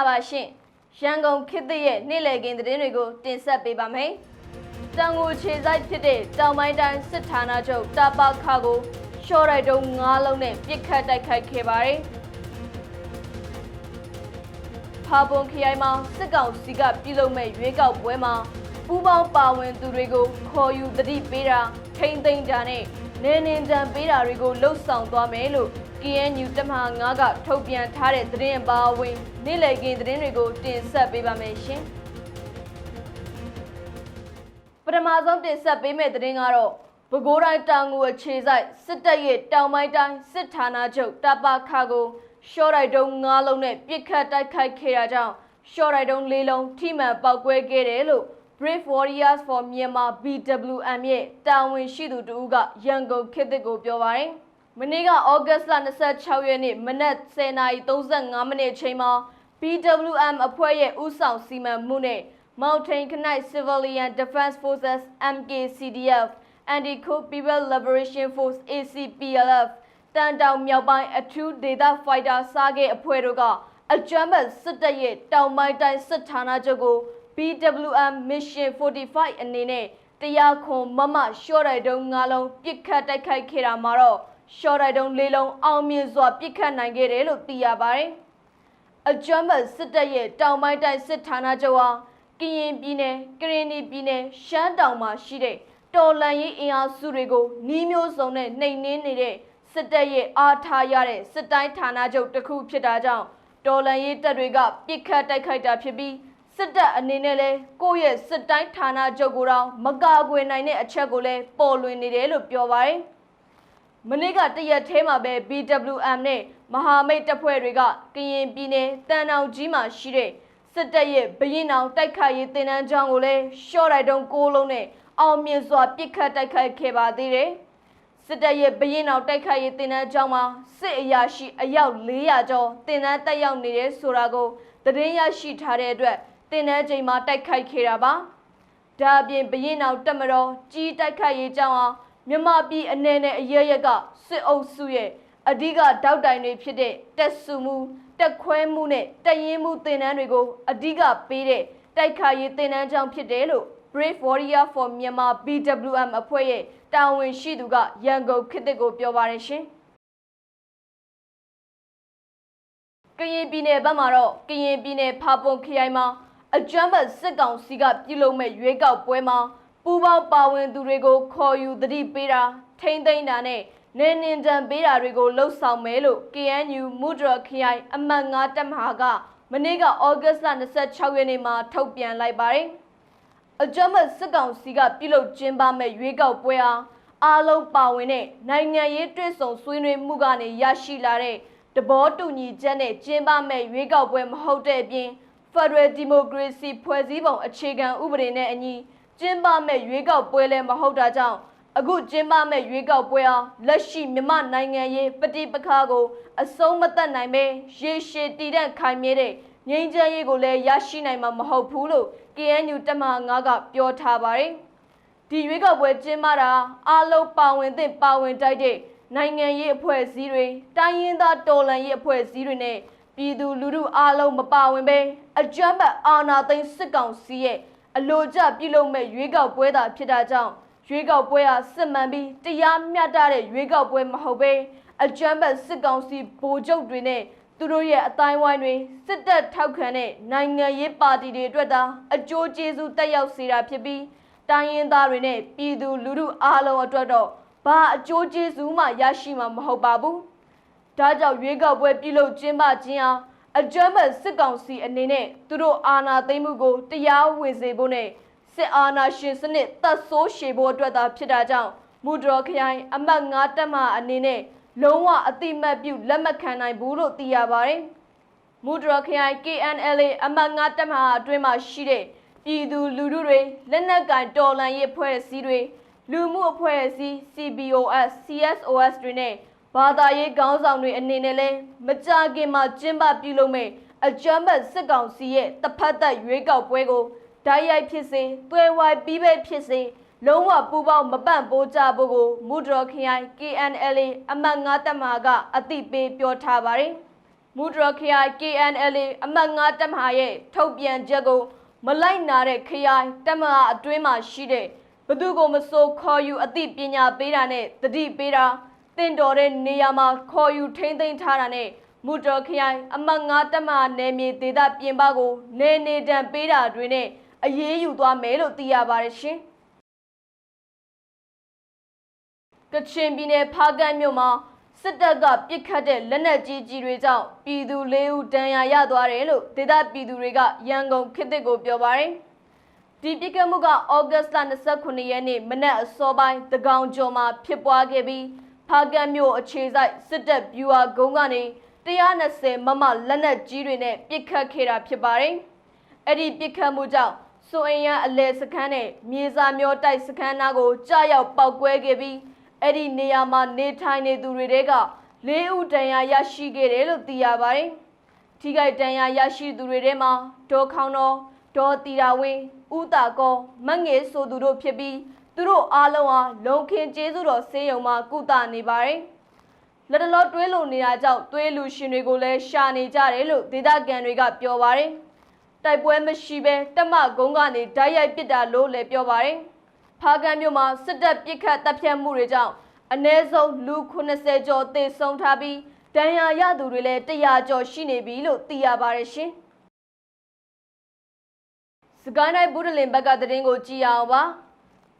္ဂလာပါရှင်ရန်ကုန်ခေတ်သစ်ရဲ့နေ့လည်ခင်းသတင်းတွေကိုတင်ဆက်ပေးပါမယ်တန်ကိုခြေဆိုင်ဖြစ်တဲ့တောင်ပိုင်းတိုင်းစစ်ဌာနချုပ်တာပခါကိုရှော့ရိုက်တုံး၅လုံးနဲ့ပြစ်ခတ်တိုက်ခိုက်ခဲ့ပါတယ်ဖာပွန်ခရိုင်မှာစစ်ကောင်စီကပြုလုပ်မဲ့ရွေးကောက်ပွဲမှာပူးပေါင်းပါဝင်သူတွေကိုခေါ်ယူတတိပေးတာထိမ့်သိမ့်တာနဲ့နေနေကြံပေးတာတွေကိုလှုပ်ဆောင်သွားမယ်လို့ KNU တမဟာ9ကထုတ်ပြန်ထားတဲ့သတင်းအပါအဝင်နေ့လည်ခင်းသတင်းတွေကိုတင်ဆက်ပေးပါမယ်ရှင်။ပထမဆုံးတင်ဆက်ပေးမယ့်သတင်းကတော့ပဲခူးတိုင်းတောင်ငူအခြေဆိုင်စစ်တပ်ရဲ့တောင်ပိုင်းတိုင်းစစ်ဌာနချုပ်တပခါကိုရှော့ရိုက်တုံး9လုံးနဲ့ပြစ်ခတ်တိုက်ခိုက်ခဲ့တာကြောင့်ရှော့ရိုက်တုံး၄လုံးထိမှန်ပောက်ကွဲခဲ့တယ်လို့ Brave Warriors for Myanmar BWM ရဲ့တာဝန်ရှိသူတူကရန်ကုန်ခေတ်သစ်ကိုပြောပါတယ်။ မနေ့ကဩဂတ်စ်လ26ရက်နေ့မနက်10:35မိနစ်အချိန်မှာ BWM အဖွဲ့ရဲ့ဥဆောင်စီမံမှုနဲ့ Mountain Knight Civilian Defense Forces MKCDF Anti-Coup People Liberation Force ACPLF တန်တောင်မြောက်ပိုင်းအထူးဒေသဖိုက်တာစားခဲ့အဖွဲ့တို့ကအကြမ်းဖက်စစ်တပ်ရဲ့တောင်ပိုင်းတိုင်းစစ်ဌာနချုပ်ကို BWM Mission 45အနေနဲ့တရားခွန်မမရှော့ရိုက်တုံး၅လုံးပြစ်ခတ်တိုက်ခိုက်ခဲ့တာမှာတော့ ရှော့ရိုက်တုံး၄လုံးအောင်မြင်စွာပြစ်ခတ်နိုင်ခဲ့တယ်လို့သိရပါတယ်။အကြမ်းဖက်စစ်တပ်ရဲ့တောင်ပိုင်းတိုင်းစစ်ဌာနချုပ်ဟာကရင်ပြည်နယ်၊ကရင်ပြည်နယ်၊ရှမ်းတောင်မှာရှိတဲ့တော်လန်ရေးအင်အားစုတွေကိုနှီးမျိုးစုံနဲ့နှိမ်နင်းနေတဲ့စစ်တပ်ရဲ့အားထားရတဲ့စစ်တိုင်းဌာနချုပ်တစ်ခုဖြစ်တာကြောင့်တော်လန်ရေးတပ်တွေကပြစ်ခတ်တိုက်ခိုက်တာဖြစ်ပြီးစစ်တပ်အနေနဲ့လဲကိုယ့်ရဲ့စစ်တိုင်းဌာနချုပ်ကိုတော့မကာကွယ်နိုင်တဲ့အချက်ကိုလဲပေါ်လွင်နေတယ်လို့ပြောပါတယ်။ မနေ့ကတရက်သေးမှာပဲ BWM နဲ့မဟာမိတ်တပ်ဖွဲ့တွေကကရင်ပြည်နယ်တန်တောင်ကြီးမှာရှိတဲ့စစ်တပ်ရဲ့ဘရင်အောင်တိုက်ခိုက်ရေးတင်နန်းကျောင်းကိုလဲရှော့ရိုက်တုံးကိုလုံးနဲ့အောင်မြင်စွာပြစ်ခတ်တိုက်ခိုက်ခဲ့ပါသေးတယ်။စစ်တပ်ရဲ့ဘရင်အောင်တိုက်ခိုက်ရေးတင်နန်းကျောင်းမှာစစ်အရာရှိအယောက်400ကျော်တင်နန်းတက်ရောက်နေတယ်ဆိုတာကိုသတင်းရရှိထားတဲ့အတွက်တင်နန်းချိန်မှာတိုက်ခိုက်ခဲ့တာပါ။ဒါအပြင်ဘရင်အောင်တက်မတော်ကြီးတိုက်ခိုက်ရေးကြောင်းအောင် မြမပြည်အနေနဲ့အရရက်ကစစ်အုပ်စုရဲ့အဓိကတောက်တိုင်တွေဖြစ်တဲ့တက်စုမှုတက်ခွဲမှုနဲ့တရင်မှုတင်နန်းတွေကိုအဓိကပေးတဲ့တိုက်ခိုက်ရေးတင်နန်းကြောင်းဖြစ်တယ်လို့ Brave Warrior for Myanmar BWM အဖွဲ့ရဲ့တာဝန်ရှိသူကရန်ကုန်ခေတ်သစ်ကိုပြောပါတယ်ရှင်။ကရင်ပြည်နယ်ဘက်မှာတော့ကရင်ပြည်နယ်ဖာပွန်ခရိုင်မှာအကြမ်းဖက်စစ်ကောင်စီကပြုလုပ်မဲ့ရွေးကောက်ပွဲမှာ ပူပေါင်းပါဝင်သူတွေကိုခေါ်ယူသတိပေးတာထိမ့်သိမ်းတာနဲ့နေနေတံပေးတာတွေကိုလှုပ်ဆောင်မယ်လို့ KNU မူဒရခရိုင်အမှတ်9တပ်မဟာကမနေ့ကဩဂတ်စ်လ26ရက်နေ့မှာထုတ်ပြန်လိုက်ပါတယ်။အကြမ်းဖက်စစ်ကောင်စီကပြုလုပ်ကျင်းပမဲ့ရွေးကောက်ပွဲဟာအားလုံးပါဝင်တဲ့နိုင်ငံရေးတွဲဆောင်ဆွေးနွေးမှုကနေရရှိလာတဲ့တဘောတူညီချက်နဲ့ကျင်းပမဲ့ရွေးကောက်ပွဲမဟုတ်တဲ့အပြင် Federal Democracy ဖွဲ့စည်းပုံအခြေခံဥပဒေနဲ့အညီ ကျင်းပမဲ့ရွေးကောက်ပွဲလည်းမဟုတ်တာကြောင့်အခုကျင်းပမဲ့ရွေးကောက်ပွဲဟာလက်ရှိမြန်မာနိုင်ငံရေးပဋိပက္ခကိုအဆုံးမသတ်နိုင်ပဲရေရှည်တည်တဲ့ခိုင်မြဲတဲ့ငြိမ်းချမ်းရေးကိုလည်းရရှိနိုင်မှာမဟုတ်ဘူးလို့ KNU တမန်9ကပြောထားပါတယ်။ဒီရွေးကောက်ပွဲကျင်းပတာအားလုံးပါဝင်သင့်ပါဝင်တိုက်တဲ့နိုင်ငံရေးအဖွဲ့အစည်းတွေတိုင်းရင်းသားတော်လှန်ရေးအဖွဲ့အစည်းတွေနဲ့ပြည်သူလူထုအားလုံးမပါဝင်ပဲအကြမ်းဖက်အာဏာသိမ်းစစ်ကောင်စီရဲ့ အလိုကျပြုလုပ်မဲ့ရွေးကောက်ပွဲသာဖြစ်တာကြောင့်ရွေးကောက်ပွဲဟာစစ်မှန်ပြီးတရားမျှတတဲ့ရွေးကောက်ပွဲမဟုတ်ပဲအကြမ်းဖက်စစ်ကောင်စီဗိုလ်ချုပ်တွေနဲ့သူတို့ရဲ့အတိုင်းဝိုင်းတွေစစ်တပ်ထောက်ခံတဲ့နိုင်ငံရေးပါတီတွေအတွက်သာအကျိုးကျေးဇူးတက်ရောက်စေတာဖြစ်ပြီးတိုင်းရင်းသားတွေနဲ့ပြည်သူလူထုအားလုံးအတွက်တော့ဘာအကျိုးကျေးဇူးမှရရှိမှာမဟုတ်ပါဘူး။ဒါကြောင့်ရွေးကောက်ပွဲပြုလုပ်ကျင်းပခြင်းဟာ အကြမ်းဖက်စစ်ကောင်စီအနေနဲ့သူတို့အာဏာသိမ်းမှုကိုတရားဝင်စေဖို့နဲ့စစ်အာဏာရှင်စနစ်တပ်ဆိုးရှည်ဖို့အတွက်သာဖြစ်တာကြောင့်မူဒရော်ခရိုင်အမှတ်9တပ်မှအနေနဲ့လုံးဝအတိမတ်ပြုလက်မခံနိုင်ဘူးလို့သိရပါတယ်။မူဒရော်ခရိုင် KNLA အမှတ်9တပ်မှအတွင်းမှာရှိတဲ့ပြည်သူလူထုတွေလက်နက်ကင်တော်လှန်ရေးအဖွဲ့အစည်းတွေလူမှုအဖွဲ့အစည်း CBOS CSOS တွေနဲ့ ဘာသာရေးခေါင်းဆောင်တွေအနေနဲ့လဲမကြခင်မှာကျင်းပပြုလုပ်မဲ့အကြမ်းဖက်စစ်ကောင်စီရဲ့တဖက်သက်ရွေးကောက်ပွဲကိုဓာတ်ရိုက်ဖြစ်စေတွဲဝိုင်းပြီးပဲဖြစ်စေလုံးဝပူပေါင်းမပန့်ပိုးကြဖို့ကိုမူဒရခရိုင် KNLA အမှတ်9တပ်မဟာကအသိပေးပြောထားပါတယ်။မူဒရခရိုင် KNLA အမှတ်9တပ်မဟာရဲ့ထုတ်ပြန်ချက်ကိုမလိုက်နာတဲ့ခရိုင်တပ်မဟာအတွင်းမှာရှိတဲ့ဘသူကိုမဆိုခေါ်ယူအသိပညာပေးတာနဲ့တတိပေးတာ တင့်တော်တဲ့နေရာမှာခေါ်ယူထိမ့်သိမ်းထားတာနဲ့မူဒရခရိုင်အမှတ်9တပ်မဟာနယ်မြေဒေသပြင်ပကိုနေနေတံပေးတာတွေနဲ့အရေးယူသွားမယ်လို့သိရပါတယ်ရှင်။ကချင်ပြည်နယ်ဖားကန့်မြို့မှာစစ်တပ်ကပစ်ခတ်တဲ့လက်နက်ကြီးကြီးတွေကြောင့်ပြည်သူ၄ဦးဒဏ်ရာရသွားတယ်လို့ဒေသပြည်သူတွေကရန်ကုန်ခေတ်သစ်ကိုပြောပါတယ်။ဒီပစ်ခတ်မှုကဩဂတ်စ်လ29ရက်နေ့မနက်အစောပိုင်းတကောင်ကျော်မှာဖြစ်ပွားခဲ့ပြီး ဖားကန့်မြို့အခြေစိုက်စစ်တပ်ဗျူဟာကုန်းကနေ120မမလက်နက်ကြီးတွေနဲ့ပစ်ခတ်ခဲ့တာဖြစ်ပါတယ်။အဲ့ဒီပစ်ခတ်မှုကြောင့်စိုးအင်ရန်အလဲစခန်းနဲ့မြေစာမျောတိုက်စခန်းနာကိုကြားရောက်ပောက်ကွဲခဲ့ပြီးအဲ့ဒီနေရာမှာနေထိုင်နေသူတွေတဲက၄ဦးတန်ရာရရှိခဲ့တယ်လို့သိရပါတယ်။ထိခိုက်တန်ရာရရှိသူတွေထဲမှာဒေါ်ခေါင်တော်ဒေါ်တီတာဝင်းဦးတာကောမတ်ငယ်ဆိုသူတို့ဖြစ်ပြီး သူတို့အားလုံးဟာလုံခင်ကျေးဇူးတော်ဆေးရုံမှာကုသနေပါတယ်။လက်တလောတွဲလုံနေတာကြောင့်သွေးလူရှင်တွေကိုလည်းရှာနေကြတယ်လို့ဒေသခံတွေကပြောပါတယ်။တိုက်ပွဲမရှိဘဲတက်မကုန်းကနေဓာတ်ရိုက်ပစ်တာလို့လည်းပြောပါတယ်။ဖားကန်းမြို့မှာစစ်တပ်ပစ်ခတ်တပ်ဖြတ်မှုတွေကြောင့်အ ਨੇ ဆုံးလူ80ကျော်သေဆုံးထားပြီးဒဏ်ရာရသူတွေလည်း100ကျော်ရှိနေပြီလို့သိရပါတယ်ရှင်။စကိုင်းတိုင်းဘူးတလင်ဘက်ကသတင်းကိုကြည့်ရအောင်ပါ။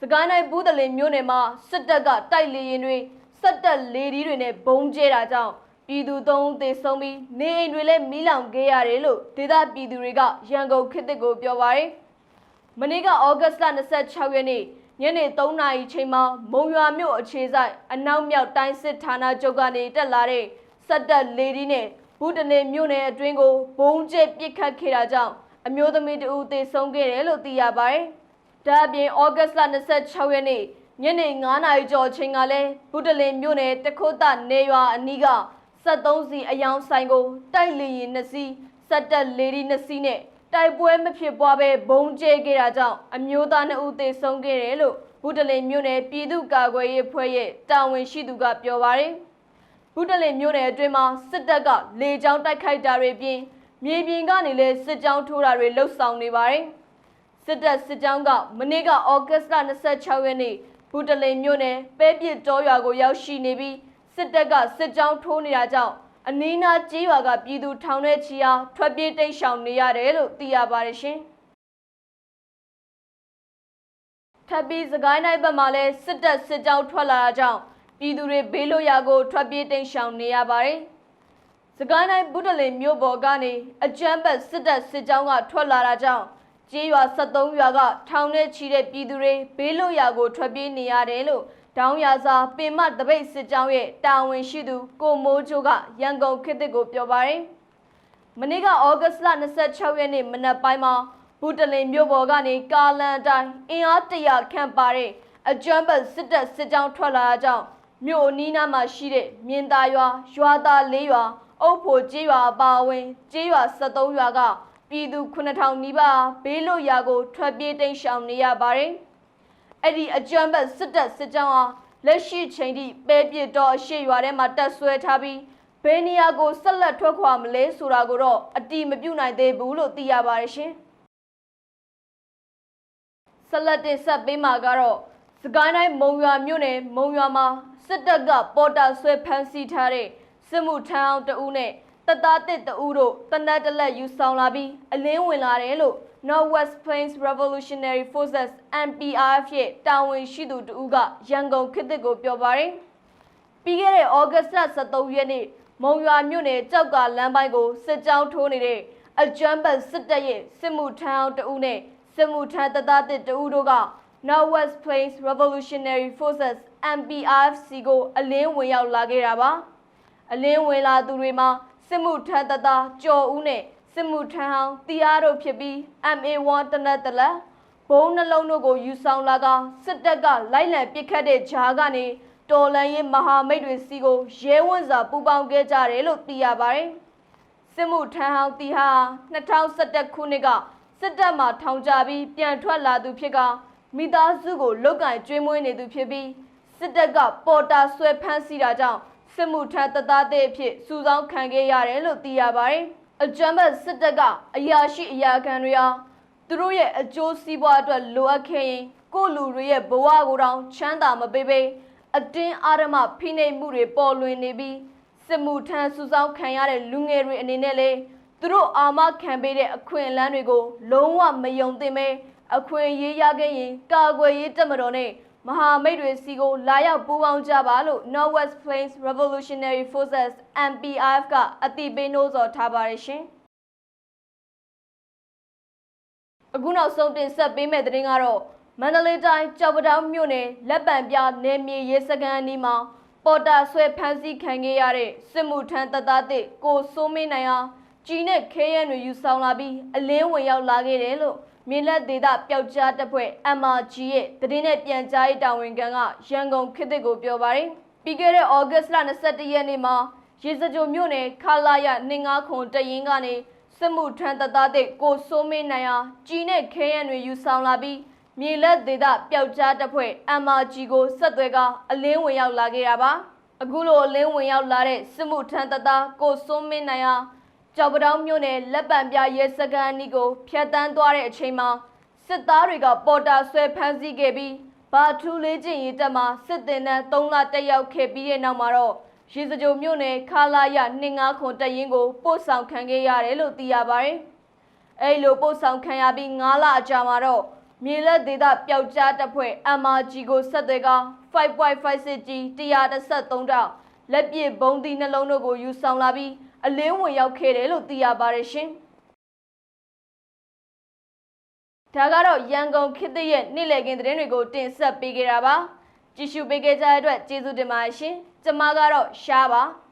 စကိုင်းတိုင်းဘူးတလင်မြို့နယ်မှာစစ်တပ်ကတိုက်လေရင်တွေစက်တက်လေဒီတွေနဲ့ဘုံကျဲတာကြောင့်ပြည်သူသုံးဦးသေဆုံးပြီးနေအိမ်တွေလည်းမီးလောင်ခဲ့ရတယ်လို့ဒေသပြည်သူတွေကရန်ကုန်ခေတ်သစ်ကိုပြောပါရယ်။မနေ့ကဩဂတ်စ်လ26ရက်နေ့ညနေ3နာရီချိန်မှာမုံရွာမြို့အခြေဆိုင်အနောက်မြောက်တိုင်းစစ်ဌာနချုပ်ကနေတက်လာတဲ့စက်တက်လေဒီနဲ့ဘူးတနေမြို့နယ်အတွင်းကိုဘုံကျဲပစ်ခတ်ခဲ့တာကြောင့်အမျိုးသမီးတဦးသေဆုံးခဲ့တယ်လို့သိရပါတယ်။ ဒါ့အပြင်ဩဂတ်စ်လ26ရက်နေ့ညနေ9နာရီကျော်ချိန်ကလည်းဘူးတလင်မြို့နယ်တခိုးတနေရွာအနီးက73စီအယောင်ဆိုင်ကိုတိုက်လေရင်2စီးစက်တက်လေဒီ2စီးနဲ့တိုက်ပွဲမဖြစ်ပွားပဲဘုံကျဲခဲ့တာကြောင့်အမျိုးသား2ဦးသေဆုံးခဲ့တယ်လို့ဘူးတလင်မြို့နယ်ပြည်သူ့ကာကွယ်ရေးဖွဲ့ရဲ့တာဝန်ရှိသူကပြောပါတယ်။ဘူးတလင်မြို့နယ်အတွင်းမှာစစ်တပ်ကလေကြောင်းတိုက်ခိုက်တာတွေပြင်မြေပြင်ကနေလည်းစစ်ကြောင်းထိုးတာတွေလှုပ်ဆောင်နေပါတယ်။ စစ်တပ်စစ်ကြောင်းကမနေ့ကဩဂတ်စ်လ26ရက်နေ့ဘူးတလင်မြို့နယ်ပဲပြစ်တောရွာကိုရောက်ရှိနေပြီးစစ်တပ်ကစစ်ကြောင်းထိုးနေတာကြောင့်အနီးနားကြေးရွာကပြည်သူထောင်ထဲချီအားထွက်ပြေးတိတ်ရှောင်နေရတယ်လို့သိရပါတယ်ရှင်။ထပ်ပြီးစကိုင်းတိုင်းဘက်မှာလည်းစစ်တပ်စစ်ကြောင်းထွက်လာတာကြောင့်ပြည်သူတွေဘေးလွတ်ရာကိုထွက်ပြေးတိတ်ရှောင်နေရပါတယ်။စကိုင်းတိုင်းဗုဒ္ဓလင်မြို့ပေါ်ကနေအကြမ်းဖက်စစ်တပ်စစ်ကြောင်းကထွက်လာတာကြောင့် ကြေးရွာ73ရွာကထောင်ထဲချီတဲ့ပြည်သူတွေဘေးလွတ်ရာကိုထွက်ပြေးနေရတယ်လို့တောင်ရစာပင်မတပိတ်စစ်ကြောင်းရဲ့တာဝန်ရှိသူကိုမိုးချိုကရန်ကုန်ခေတ်သစ်ကိုပြောပါတယ်။မနေ့ကဩဂတ်စ်လ26ရက်နေ့မနက်ပိုင်းမှာဘူတလင်မြို့ပေါ်ကနေကာလန်တိုင်းအင်အားတရာခန့်ပါတဲ့အကြမ်းဖက်စစ်တပ်စစ်ကြောင်းထွက်လာတာကြောင့်မြို့အနီးနားမှာရှိတဲ့မြင်းသားရွာရွာသား၄ရွာအုပ်ဖို့ကျေးရွာအပါအဝင်ကျေးရွာ73ရွာက ပြည်သူ9000နီးပါးဘေးလွတ်ရာကိုထွက်ပြေးတိမ်းရှောင်နေရပါတယ်။အဲ့ဒီအကြမ်းဖက်စစ်တပ်စစ်ကြောင်းဟာလက်ရှိချိန်ထိပဲပြစ်တော်အရှိရွာထဲမှာတက်ဆွဲထားပြီးဘယ်နေရာကိုဆက်လက်ထွက်ခွာမလဲဆိုတာကိုတော့အတိမပြုတ်နိုင်သေးဘူးလို့သိရပါတယ်ရှင်ဆက်လက်တင်ဆက်ပေးမှာကတော့စကိုင်းတိုင်းမုံရွာမြို့နယ်မုံရွာမှာစစ်တပ်ကပေါ်တာဆွဲဖမ်းဆီးထားတဲ့စစ်မှုထမ်းအောင်တဦးနဲ့ တပ်သားတစ်တဦးတို့တနက်တလက်ယူဆောင်လာပြီးအလင်းဝင်လာတယ်လို့ Northwest Plains Revolutionary Forces NPRF ရဲ့တာဝန်ရှိသူတဦးကရန်ကုန်ခေတ်သစ်ကိုပြောပါတယ်။ပြီးခဲ့တဲ့ဩဂတ်စ်လ23ရက်နေ့မုံရွာမြို့နယ်ကြောက်ကလမ်းပိုင်းကိုစစ်ကြောင်းထိုးနေတဲ့အကြမ်းဖက်စစ်တပ်ရဲ့စစ်မှုထမ်းအောင်တဦးနဲ့စစ်မှုထမ်းတပ်သားတစ်တဦးတို့က Northwest Plains Revolutionary Forces NPRFC ကိုအလင်းဝင်ရောက်လာခဲ့တာပါ။အလင်းဝင်လာသူတွေမှာ စစ်မှုထမ်းတပ်သားကျော်ဦးနဲ့စစ်မှုထမ်းဟောင်းတီအားတို့ဖြစ်ပြီး MA1 တနက်တလက်ဘုံနှလုံးတို့ကိုယူဆောင်လာကစစ်တပ်ကလိုက်လံပစ်ခတ်တဲ့ဂျားကနေတော်လန်ရေးမဟာမိတ်တွေစီကိုရဲဝံ့စွာပူးပေါင်းခဲ့ကြတယ်လို့သိရပါတယ်။စစ်မှုထမ်းဟောင်းတီဟာ2011ခုနှစ်ကစစ်တပ်မှထောင်ချပြီးပြန်ထွက်လာသူဖြစ်ကမိသားစုကိုလုတ်ကင်ကျွေးမွေးနေသူဖြစ်ပြီးစစ်တပ်ကပေါ်တာဆွဲဖမ်းဆီးတာကြောင့် စစ်မှုထမ်းတပ်သားတဲ့အဖြစ်စုဆောင်းခံခဲ့ရတယ်လို့သိရပါတယ်။အကြမ်းဖက်စစ်တပ်ကအရာရှိအရာခံတွေဟာသူတို့ရဲ့အကျိုးစီးပွားအတွက်လိုအပ်ခဲ့ရင်ကိုယ့်လူတွေရဲ့ဘဝကိုတောင်ချမ်းသာမပေးပေးအတင်းအာရမဖိနှိပ်မှုတွေပေါ်လွင်နေပြီးစစ်မှုထမ်းစုဆောင်းခံရတဲ့လူငယ်တွေအနေနဲ့လေသူတို့အာမခံပေးတဲ့အခွင့်အလမ်းတွေကိုလုံးဝမယုံသင့်ပဲအခွင့်အရေးရခဲ့ရင်ကာကွယ်ရေးတပ်မတော်နဲ့ မဟာမိတ်တွေစီကိုလာရောက်ပူးပေါင်းကြပါလို့ Northwest Plains Revolutionary Forces NPRF ကအတိပေးနှိုးဆော်ထားပါတယ်ရှင်။အခုနောက်ဆုံးတင်ဆက်ပေးမယ့်သတင်းကတော့မန္တလေးတိုင်းကြောက်ပတောင်မြို့နယ်လက်ပံပြနယ်မြေရေးစခန်းအနီးမှာပေါ်တာဆွဲဖမ်းဆီးခံခဲ့ရတဲ့စစ်မှုထမ်းတပ်သားတစ်ကိုစိုးမင်းနိုင်ဟာကြီးနဲ့ခဲရန်တွေယူဆောင်လာပြီးအလင်းဝင်ရောက်လာခဲ့တယ်လို့ မြေလက်ဒေသပျောက်ကြားတပ်ဖွဲ့ MRG ရဲ့သတင်းနဲ့ပြန်ကြားရေးတာဝန်ခံကရန်ကုန်ခေတ်သစ်ကိုပြောပါတယ်ပြီးခဲ့တဲ့ဩဂတ်စ်လ22ရက်နေ့မှာရေစကြိုမြို့နယ်ခလာရ29ခွန်တရင်ကနေစစ်မှုထမ်းတပ်သားတဲ့ကိုစိုးမင်းနိုင်ဟာကြီးနဲ့ခဲရန်တွေယူဆောင်လာပြီးမြေလက်ဒေသပျောက်ကြားတပ်ဖွဲ့ MRG ကိုဆက်သွဲကအလင်းဝင်ရောက်လာခဲ့တာပါအခုလိုအလင်းဝင်ရောက်လာတဲ့စစ်မှုထမ်းတပ်သားကိုစိုးမင်းနိုင်ဟာ ကြောက်ပတောင်းမြို့နယ်လက်ပံပြရဲစခန်းအနီးကိုဖျက်တမ်းသွားတဲ့အချိန်မှာစစ်သားတွေကပေါ်တာဆွဲဖမ်းဆီးခဲ့ပြီးဘာထူးလေးချင်းရေးတပ်မှာစစ်တင်တန်း3လတက်ရောက်ခဲ့ပြီးတဲ့နောက်မှာတော့ရေစကြိုမြို့နယ်ခလာရ25ခွန်တရင်ကိုပို့ဆောင်ခံခဲ့ရတယ်လို့သိရပါတယ်။အဲဒီလိုပို့ဆောင်ခံရပြီး9လအကြာမှာတော့မြေလက်ဒေသပျောက်ကြားတပ်ဖွဲ့ MRG ကိုဆက်သွယ်က5.56 G 133တောင်လက်ပစ်ဘုံသီးနှလုံးတို့ကိုယူဆောင်လာပြီး အလင်းဝင်ရောက်ခဲ့တယ်လို့သိရပါတယ်ရှင်။ဒါကတော့ရန်ကုန်ခေတ်သစ်ရဲ့နေ့လည်ခင်းသတင်းတွေကိုတင်ဆက်ပေးခဲ့တာပါ။ကြည့်ရှုပေးခဲ့ကြတဲ့အတွက်ကျေးဇူးတင်ပါတယ်ရှင်။ကျွန်မကတော့ရှားပါ။